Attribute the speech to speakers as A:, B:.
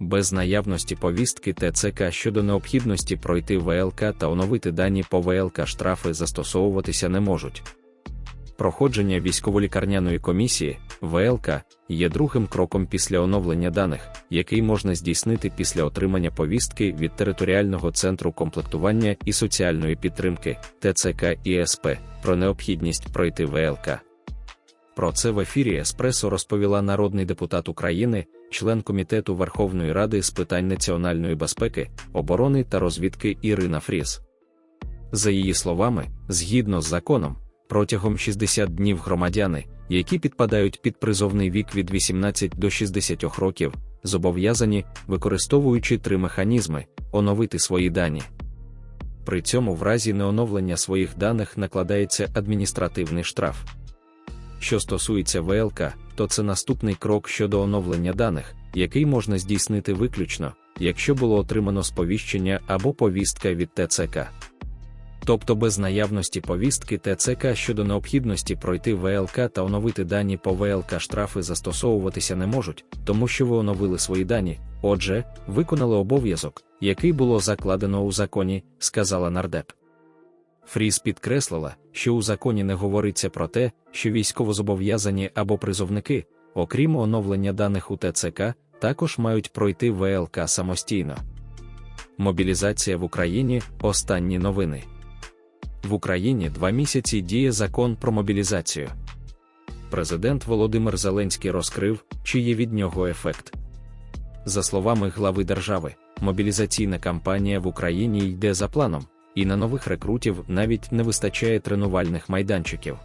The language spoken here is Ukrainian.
A: без наявності повістки ТЦК щодо необхідності пройти ВЛК та оновити дані по ВЛК штрафи застосовуватися не можуть. Проходження військово-лікарняної комісії ВЛК є другим кроком після оновлення даних, який можна здійснити після отримання повістки від територіального центру комплектування і соціальної підтримки ТЦК і СП про необхідність пройти ВЛК. Про це в ефірі Еспресо розповіла народний депутат України, член комітету Верховної Ради з питань національної безпеки, оборони та розвідки Ірина Фріс. За її словами, згідно з законом, протягом 60 днів громадяни, які підпадають під призовний вік від 18 до 60 років, зобов'язані, використовуючи три механізми, оновити свої дані. При цьому в разі неоновлення своїх даних накладається адміністративний штраф. Що стосується ВЛК, то це наступний крок щодо оновлення даних, який можна здійснити виключно, якщо було отримано сповіщення або повістка від ТЦК. Тобто без наявності повістки ТЦК щодо необхідності пройти ВЛК та оновити дані по ВЛК штрафи застосовуватися не можуть, тому що ви оновили свої дані, отже, виконали обов'язок, який було закладено у законі, сказала нардеп. Фріз підкреслила, що у законі не говориться про те, що військовозобов'язані або призовники, окрім оновлення даних у ТЦК, також мають пройти ВЛК самостійно. Мобілізація в Україні останні новини. В Україні два місяці діє закон про мобілізацію. Президент Володимир Зеленський розкрив, чи є від нього ефект. За словами глави держави, мобілізаційна кампанія в Україні йде за планом, і на нових рекрутів навіть не вистачає тренувальних майданчиків.